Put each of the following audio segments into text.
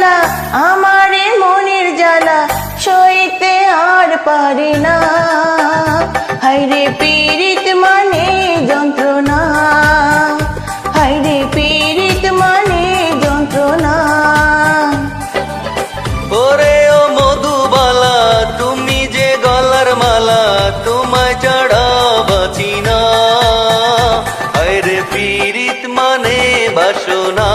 জ্বালা, আমারে মনের জ্বালা, সইতে আর পারি না। হাইরে পীড়িত মানে যন্ত্রণা হাইরে পীড়িত মানে যন্ত্রণা। ওরে ও মধুবালা, তুমি যে গলার মালা, তোমায় ছাড়া বাঁচি না। আরে পীড়িত মানে বাসনা।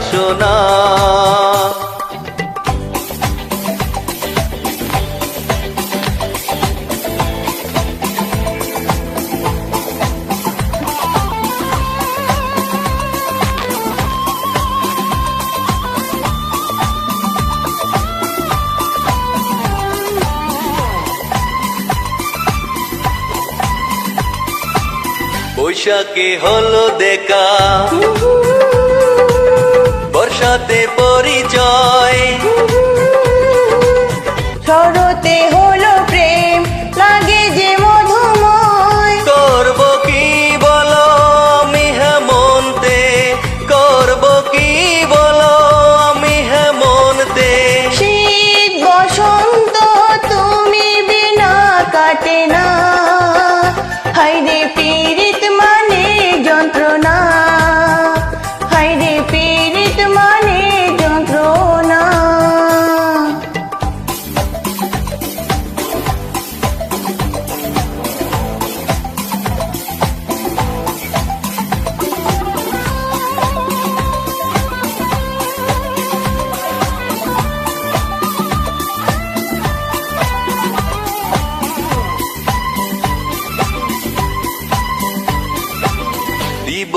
বাসনা। বৈশাখে হলো দেখা। বর্ষাতে পরিচয়। শরতে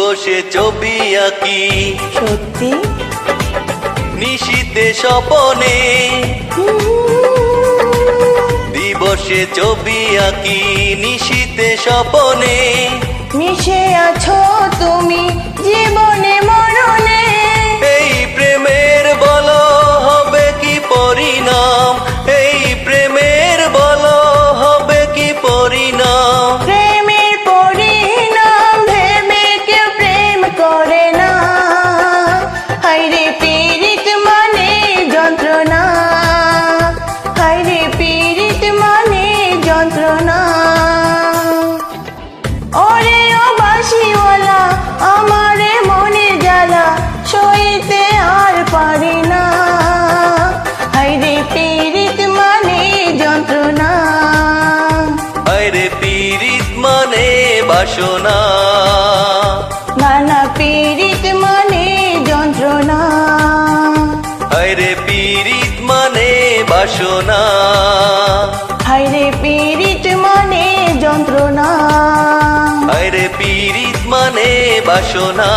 দিবসে ছবি আঁকি। সত্যি? নিশীতে স্বপনে দিবসে ছবি আঁকি। নিশীতে স্বপনে মিশে আছো তুমি বাসনা। নানা পীড়িত মানে যন্ত্রণা। আরে পীড়িত মানে বাসনা। হাইরে পীড়িত মানে যন্ত্রণা। আরে পীড়িত মানে বাসনা।